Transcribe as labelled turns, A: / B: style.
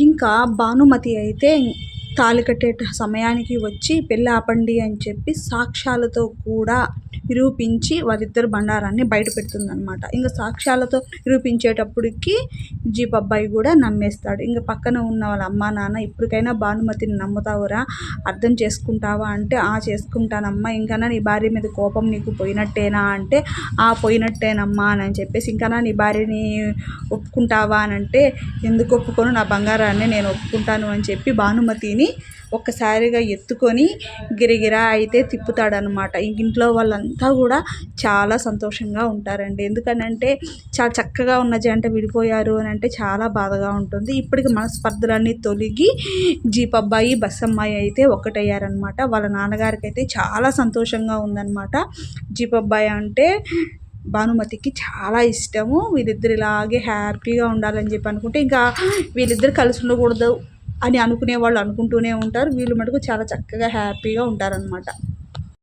A: ఇంకా భానుమతి అయితే తాళి కట్టే సమయానికి వచ్చి పెళ్ళి ఆపండి అని చెప్పి సాక్ష్యాలతో కూడా నిరూపించి వారిద్దరు బండారాన్ని బయట పెడుతుందనమాట ఇంకా సాక్ష్యాలతో నిరూపించేటప్పటికి జీప్ అబ్బాయి కూడా నమ్మేస్తాడు. ఇంకా పక్కన ఉన్న వాళ్ళ అమ్మా నాన్న ఇప్పటికైనా భానుమతిని నమ్ముతావురా? అర్థం చేసుకుంటావా అంటే ఆ చేసుకుంటానమ్మా. ఇంకా నీ భార్య మీద కోపం నీకు పోయినట్టేనా అంటే ఆ పోయినట్టేనమ్మా అని చెప్పేసి ఇంకా నీ భార్యని ఒప్పుకుంటావా అని అంటే ఎందుకు ఒప్పుకోను? నా బంగారాన్ని నేను ఒప్పుకుంటాను అని చెప్పి భానుమతిని ఒక్కసారిగా ఎత్తుకొని గిరగిరా అయితే తిప్పుతాడనమాట. ఇంక ఇంట్లో వాళ్ళంతా కూడా చాలా సంతోషంగా ఉంటారండి. ఎందుకనంటే చాలా చక్కగా ఉన్న జంట విడిపోయారు అని అంటే చాలా బాధగా ఉంటుంది. ఇప్పటికి మనస్పర్ధలన్నీ తొలగి జీప్ అబ్బాయి బస్ అమ్మాయి అయితే ఒక్కటయ్యారనమాట. వాళ్ళ నాన్నగారికి అయితే చాలా సంతోషంగా ఉందన్నమాట జీప్ అబ్బాయి అంటే భానుమతికి చాలా ఇష్టము. వీళ్ళిద్దరు ఇలాగే హ్యాపీగా ఉండాలని చెప్పి అనుకుంటే ఇంకా వీళ్ళిద్దరు కలిసి ఉండకూడదు. అని అనుకునే వాళ్ళు అనుకుంటూనే ఉంటారు. వీళ్ళు మటుకు చాలా చక్కగా హ్యాపీగా ఉంటారనమాట